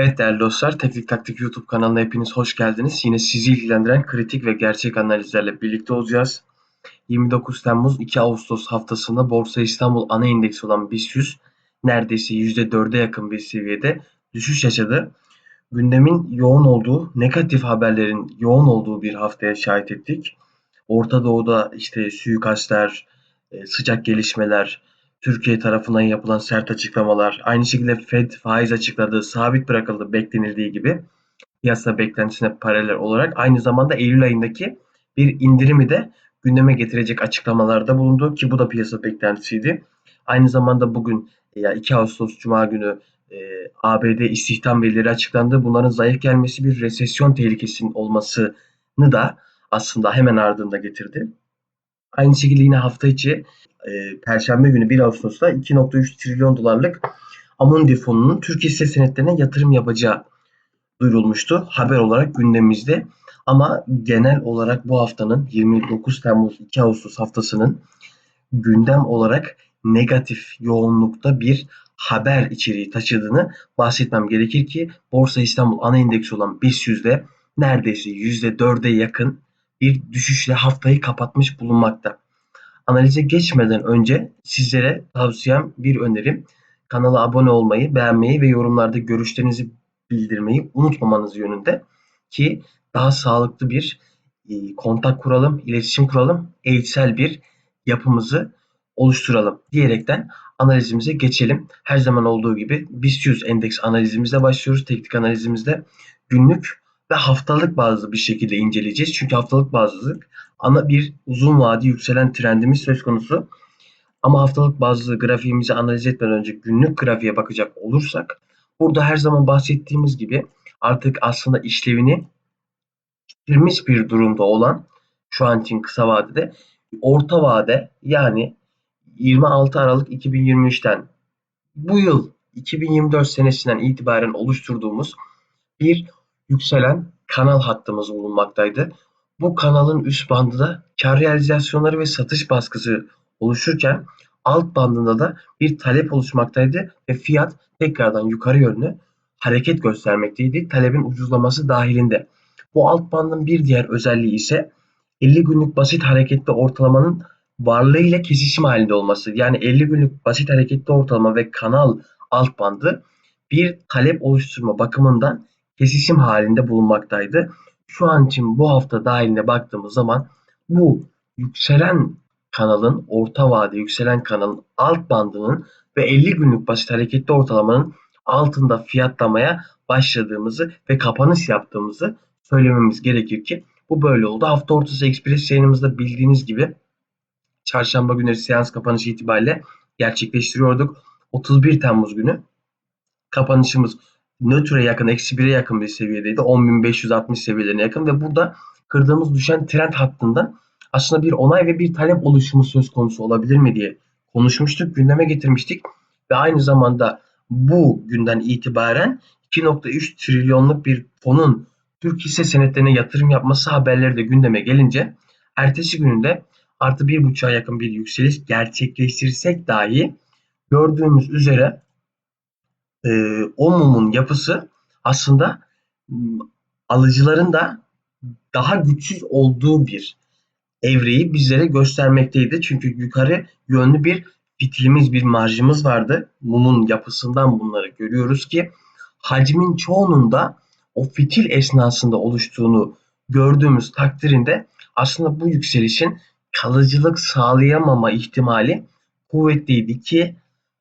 Evet değerli dostlar, Teknik Taktik YouTube kanalına hepiniz hoş geldiniz. Yine sizi ilgilendiren kritik ve gerçek analizlerle birlikte olacağız. 29 Temmuz 2 Ağustos haftasında Borsa İstanbul ana indeksi olan BIST 100 neredeyse %4'e yakın bir seviyede düşüş yaşadı. Gündemin yoğun olduğu, negatif haberlerin yoğun olduğu bir haftaya şahit ettik. Orta Doğu'da işte suikastler, e, sıcak gelişmeler, Türkiye tarafından yapılan sert açıklamalar, aynı şekilde Fed faiz açıkladığı sabit bırakıldı beklenildiği gibi piyasa beklentisine paralel olarak aynı zamanda Eylül ayındaki bir indirimi de gündeme getirecek açıklamalarda bulundu ki bu da piyasa beklentisiydi. Aynı zamanda bugün ya 2 Ağustos Cuma günü e, ABD istihdam verileri açıklandı. Bunların zayıf gelmesi bir resesyon tehlikesinin olmasını da aslında hemen ardında getirdi. Aynı şekilde yine hafta içi e, Perşembe günü 1 Ağustos'ta 2.3 trilyon dolarlık Amundi fonunun Türkiye hisse senetlerine yatırım yapacağı duyurulmuştu haber olarak gündemimizde. Ama genel olarak bu haftanın 29 Temmuz 2 Ağustos haftasının gündem olarak negatif yoğunlukta bir haber içeriği taşıdığını bahsetmem gerekir ki Borsa İstanbul ana indeksi olan BIST yüzde neredeyse %4'e yakın bir düşüşle haftayı kapatmış bulunmakta. Analize geçmeden önce sizlere tavsiyem bir önerim. Kanala abone olmayı, beğenmeyi ve yorumlarda görüşlerinizi bildirmeyi unutmamanız yönünde ki daha sağlıklı bir e, kontak kuralım, iletişim kuralım, eğitsel bir yapımızı oluşturalım diyerekten analizimize geçelim. Her zaman olduğu gibi BIST 100 endeks analizimizle başlıyoruz. Teknik analizimizde günlük ve haftalık bazlı bir şekilde inceleyeceğiz. Çünkü haftalık bazlı ana bir uzun vade yükselen trendimiz söz konusu. Ama haftalık bazlı grafiğimizi analiz etmeden önce günlük grafiğe bakacak olursak burada her zaman bahsettiğimiz gibi artık aslında işlevini bitirmiş bir durumda olan şu an için kısa vadede orta vade yani 26 Aralık 2023'ten bu yıl 2024 senesinden itibaren oluşturduğumuz bir yükselen kanal hattımız bulunmaktaydı. Bu kanalın üst bandında kar realizasyonları ve satış baskısı oluşurken alt bandında da bir talep oluşmaktaydı ve fiyat tekrardan yukarı yönlü hareket göstermekteydi talebin ucuzlaması dahilinde. Bu alt bandın bir diğer özelliği ise 50 günlük basit hareketli ortalamanın varlığı ile kesişim halinde olması. Yani 50 günlük basit hareketli ortalama ve kanal alt bandı bir talep oluşturma bakımından kesişim halinde bulunmaktaydı. Şu an için bu hafta dahiline baktığımız zaman bu yükselen kanalın orta vade yükselen kanalın alt bandının ve 50 günlük basit hareketli ortalamanın altında fiyatlamaya başladığımızı ve kapanış yaptığımızı söylememiz gerekir ki bu böyle oldu. Hafta ortası Express yayınımızda bildiğiniz gibi çarşamba günleri seans kapanışı itibariyle gerçekleştiriyorduk. 31 Temmuz günü kapanışımız nötre yakın, eksi 1'e yakın bir seviyedeydi. 10.560 seviyelerine yakın ve burada kırdığımız düşen trend hattında aslında bir onay ve bir talep oluşumu söz konusu olabilir mi diye konuşmuştuk, gündeme getirmiştik ve aynı zamanda bu günden itibaren 2.3 trilyonluk bir fonun Türk hisse senetlerine yatırım yapması haberleri de gündeme gelince ertesi gününde artı bir buçuğa yakın bir yükseliş gerçekleştirsek dahi gördüğümüz üzere e, o mumun yapısı aslında alıcıların da daha güçsüz olduğu bir evreyi bizlere göstermekteydi. Çünkü yukarı yönlü bir fitilimiz, bir marjımız vardı. Mumun yapısından bunları görüyoruz ki hacmin çoğunun da o fitil esnasında oluştuğunu gördüğümüz takdirinde aslında bu yükselişin kalıcılık sağlayamama ihtimali kuvvetliydi ki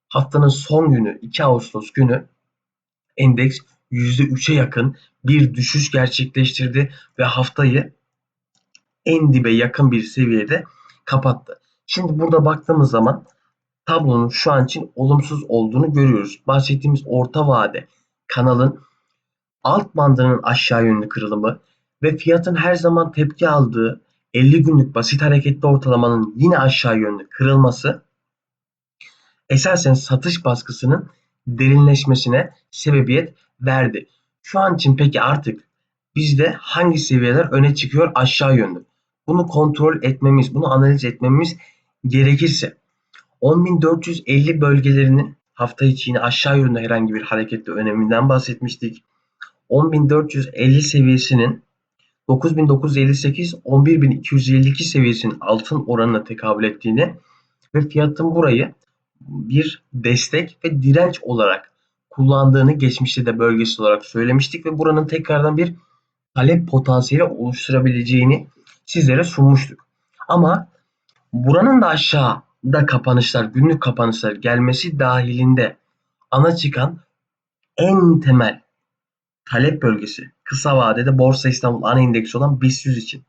haftanın son günü 2 Ağustos günü endeks %3'e yakın bir düşüş gerçekleştirdi ve haftayı en dibe yakın bir seviyede kapattı. Şimdi burada baktığımız zaman tablonun şu an için olumsuz olduğunu görüyoruz. Bahsettiğimiz orta vade kanalın alt bandının aşağı yönlü kırılımı ve fiyatın her zaman tepki aldığı 50 günlük basit hareketli ortalamanın yine aşağı yönlü kırılması esasen satış baskısının derinleşmesine sebebiyet verdi. Şu an için peki artık bizde hangi seviyeler öne çıkıyor aşağı yönlü? Bunu kontrol etmemiz, bunu analiz etmemiz gerekirse 10.450 bölgelerinin hafta içi yine aşağı yönlü herhangi bir hareketli öneminden bahsetmiştik. 10.450 seviyesinin 9.958 11.252 seviyesinin altın oranına tekabül ettiğini ve fiyatın burayı bir destek ve direnç olarak kullandığını geçmişte de bölgesi olarak söylemiştik ve buranın tekrardan bir talep potansiyeli oluşturabileceğini sizlere sunmuştuk. Ama buranın da aşağıda kapanışlar, günlük kapanışlar gelmesi dahilinde ana çıkan en temel talep bölgesi kısa vadede Borsa İstanbul ana indeksi olan BIST 100 için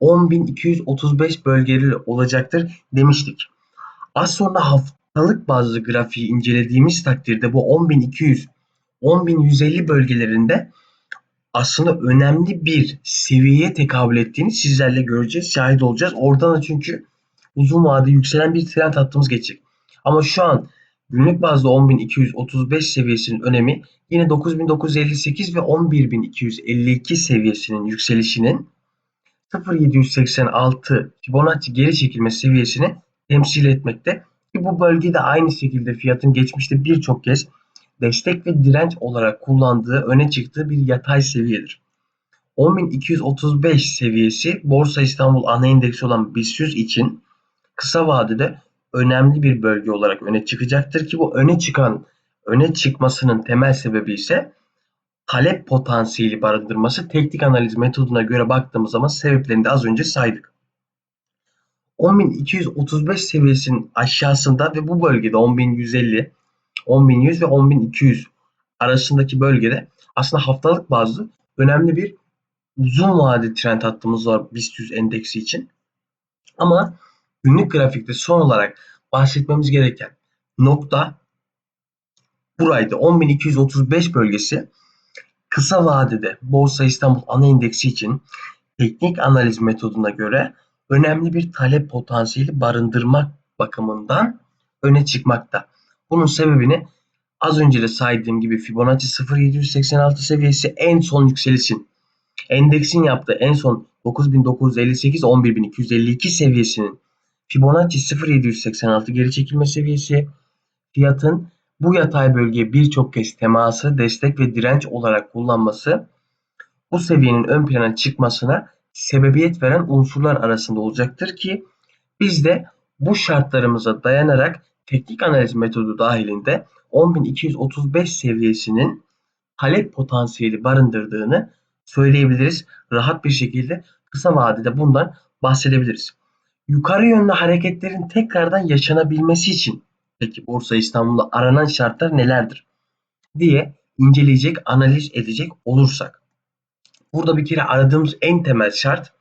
10.235 bölgeli olacaktır demiştik. Az sonra haftalık bazı grafiği incelediğimiz takdirde bu 10.200 10.150 bölgelerinde aslında önemli bir seviyeye tekabül ettiğini sizlerle göreceğiz, şahit olacağız. Oradan da çünkü uzun vadede yükselen bir trend hattımız geçecek. Ama şu an günlük bazda 10.235 seviyesinin önemi yine 9.958 ve 11.252 seviyesinin yükselişinin 0.786 Fibonacci geri çekilme seviyesini temsil etmekte. Ki bu bölgede aynı şekilde fiyatın geçmişte birçok kez destek ve direnç olarak kullandığı öne çıktığı bir yatay seviyedir. 10.235 seviyesi Borsa İstanbul ana endeksi olan BIST 100 için kısa vadede önemli bir bölge olarak öne çıkacaktır ki bu öne çıkan öne çıkmasının temel sebebi ise talep potansiyeli barındırması teknik analiz metoduna göre baktığımız zaman sebeplerini de az önce saydık. 10.235 seviyesinin aşağısında ve bu bölgede 10.150, 10.100 ve 10.200 arasındaki bölgede aslında haftalık bazlı önemli bir uzun vade trend hattımız var BIST 100 endeksi için. Ama günlük grafikte son olarak bahsetmemiz gereken nokta buraydı. 10.235 bölgesi kısa vadede Borsa İstanbul ana indeksi için teknik analiz metoduna göre önemli bir talep potansiyeli barındırmak bakımından öne çıkmakta. Bunun sebebini az önce de saydığım gibi Fibonacci 0.786 seviyesi en son yükselişin endeksin yaptığı en son 9958 11252 seviyesinin Fibonacci 0.786 geri çekilme seviyesi fiyatın bu yatay bölgeye birçok kez teması, destek ve direnç olarak kullanması bu seviyenin ön plana çıkmasına sebebiyet veren unsurlar arasında olacaktır ki biz de bu şartlarımıza dayanarak teknik analiz metodu dahilinde 10.235 seviyesinin talep potansiyeli barındırdığını söyleyebiliriz. Rahat bir şekilde kısa vadede bundan bahsedebiliriz. Yukarı yönlü hareketlerin tekrardan yaşanabilmesi için peki Borsa İstanbul'da aranan şartlar nelerdir diye inceleyecek, analiz edecek olursak. Burada bir kere aradığımız en temel şart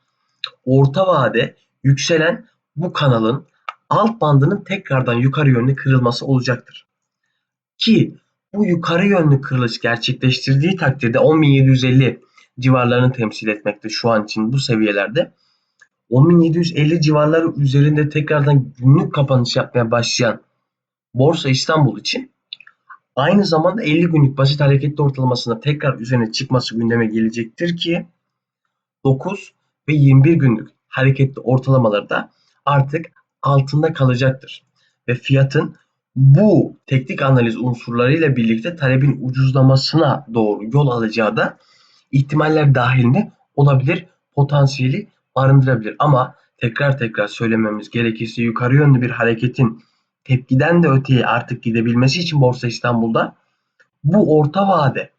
orta vade yükselen bu kanalın alt bandının tekrardan yukarı yönlü kırılması olacaktır. Ki bu yukarı yönlü kırılış gerçekleştirdiği takdirde 10.750 civarlarını temsil etmekte şu an için bu seviyelerde. 10.750 civarları üzerinde tekrardan günlük kapanış yapmaya başlayan Borsa İstanbul için aynı zamanda 50 günlük basit hareketli ortalamasında tekrar üzerine çıkması gündeme gelecektir ki 9 ve 21 günlük hareketli ortalamaları da artık altında kalacaktır. Ve fiyatın bu teknik analiz unsurlarıyla birlikte talebin ucuzlamasına doğru yol alacağı da ihtimaller dahilinde olabilir, potansiyeli barındırabilir. Ama tekrar tekrar söylememiz gerekirse yukarı yönlü bir hareketin tepkiden de öteye artık gidebilmesi için Borsa İstanbul'da bu orta vade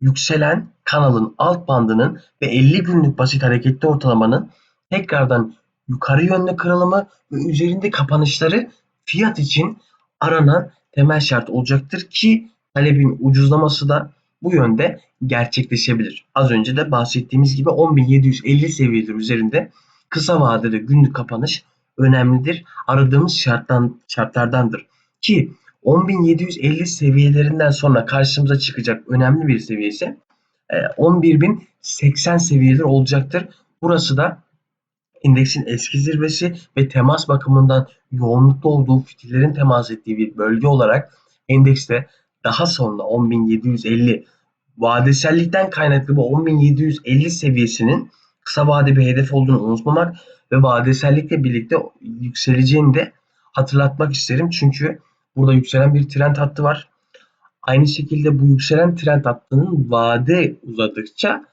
yükselen kanalın alt bandının ve 50 günlük basit hareketli ortalamanın tekrardan yukarı yönlü kırılımı ve üzerinde kapanışları fiyat için aranan temel şart olacaktır ki talebin ucuzlaması da bu yönde gerçekleşebilir. Az önce de bahsettiğimiz gibi 10.750 seviyeleri üzerinde kısa vadede günlük kapanış önemlidir. Aradığımız şarttan, şartlardandır. Ki 10.750 seviyelerinden sonra karşımıza çıkacak önemli bir seviye ise 11.080 e, seviyeler olacaktır. Burası da indeksin eski zirvesi ve temas bakımından yoğunlukta olduğu fitillerin temas ettiği bir bölge olarak endekste daha sonra 10.750 vadesellikten kaynaklı bu 10.750 seviyesinin kısa vade bir hedef olduğunu unutmamak ve vadesellikle birlikte yükseleceğini de hatırlatmak isterim. Çünkü Burada yükselen bir trend hattı var. Aynı şekilde bu yükselen trend hattının vade uzadıkça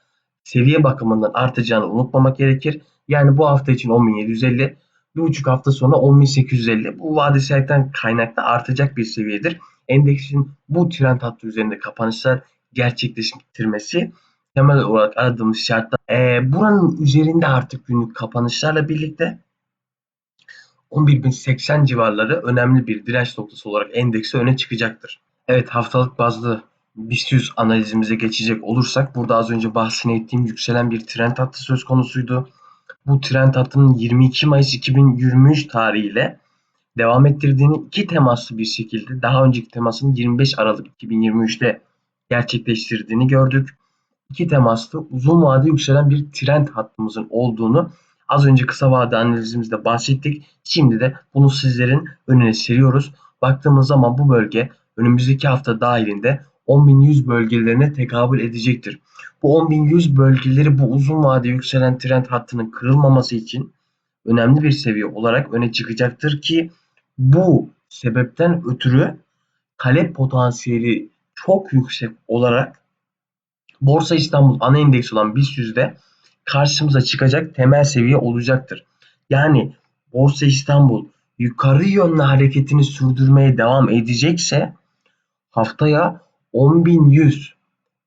seviye bakımından artacağını unutmamak gerekir. Yani bu hafta için 10.750, bir buçuk hafta sonra 10.850. Bu vadesellikten kaynaklı artacak bir seviyedir. Endeksin bu trend hattı üzerinde kapanışlar gerçekleştirmesi temel olarak aradığımız şartlar. Ee, buranın üzerinde artık günlük kapanışlarla birlikte 11.080 civarları önemli bir direnç noktası olarak endeksi öne çıkacaktır. Evet haftalık bazlı BIST 100 analizimize geçecek olursak burada az önce bahsini ettiğim yükselen bir trend hattı söz konusuydu. Bu trend hattının 22 Mayıs 2023 tarihiyle devam ettirdiğini iki temaslı bir şekilde daha önceki temasını 25 Aralık 2023'te gerçekleştirdiğini gördük. İki temaslı uzun vade yükselen bir trend hattımızın olduğunu az önce kısa vade analizimizde bahsettik. Şimdi de bunu sizlerin önüne seriyoruz. Baktığımız zaman bu bölge önümüzdeki hafta dahilinde 10.100 bölgelerine tekabül edecektir. Bu 10.100 bölgeleri bu uzun vade yükselen trend hattının kırılmaması için önemli bir seviye olarak öne çıkacaktır ki bu sebepten ötürü talep potansiyeli çok yüksek olarak Borsa İstanbul ana endeks olan BIST 100'de karşımıza çıkacak temel seviye olacaktır. Yani Borsa İstanbul yukarı yönlü hareketini sürdürmeye devam edecekse haftaya 10.100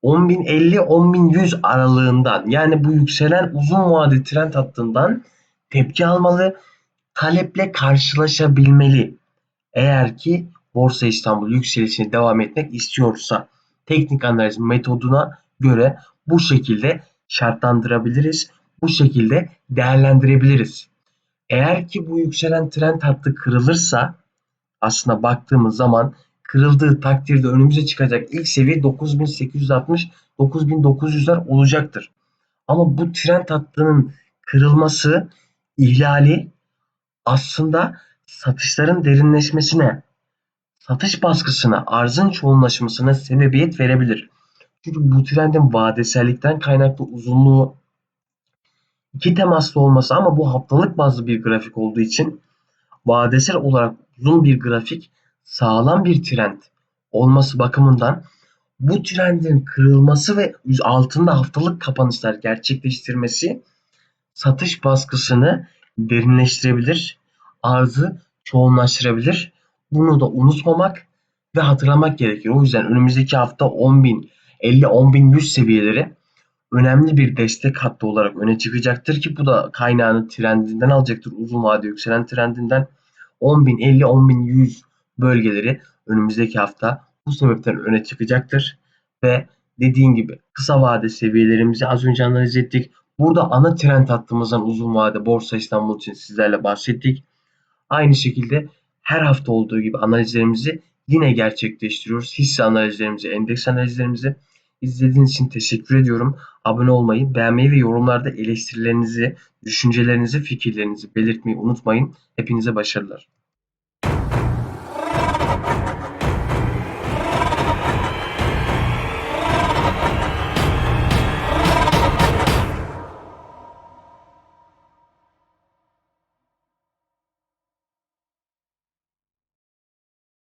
10.050-10.100 aralığından yani bu yükselen uzun vade trend hattından tepki almalı, taleple karşılaşabilmeli. Eğer ki Borsa İstanbul yükselişini devam etmek istiyorsa teknik analiz metoduna göre bu şekilde şartlandırabiliriz. Bu şekilde değerlendirebiliriz. Eğer ki bu yükselen trend hattı kırılırsa aslında baktığımız zaman kırıldığı takdirde önümüze çıkacak ilk seviye 9860 9900'ler olacaktır. Ama bu trend hattının kırılması, ihlali aslında satışların derinleşmesine, satış baskısına, arzın çoğunlaşmasına sebebiyet verebilir. Çünkü bu trendin vadesellikten kaynaklı uzunluğu iki temaslı olması ama bu haftalık bazlı bir grafik olduğu için vadesel olarak uzun bir grafik sağlam bir trend olması bakımından bu trendin kırılması ve altında haftalık kapanışlar gerçekleştirmesi satış baskısını derinleştirebilir, arzı çoğunlaştırabilir. Bunu da unutmamak ve hatırlamak gerekiyor. O yüzden önümüzdeki hafta 10.000, 50-10.100 seviyeleri önemli bir destek hattı olarak öne çıkacaktır ki bu da kaynağını trendinden alacaktır. Uzun vade yükselen trendinden 10.050, 10.100 bölgeleri önümüzdeki hafta bu sebepten öne çıkacaktır. Ve dediğim gibi kısa vade seviyelerimizi az önce analiz ettik. Burada ana trend hattımızdan uzun vade Borsa İstanbul için sizlerle bahsettik. Aynı şekilde her hafta olduğu gibi analizlerimizi yine gerçekleştiriyoruz. Hisse analizlerimizi, endeks analizlerimizi izlediğiniz için teşekkür ediyorum. Abone olmayı, beğenmeyi ve yorumlarda eleştirilerinizi, düşüncelerinizi, fikirlerinizi belirtmeyi unutmayın. Hepinize başarılar.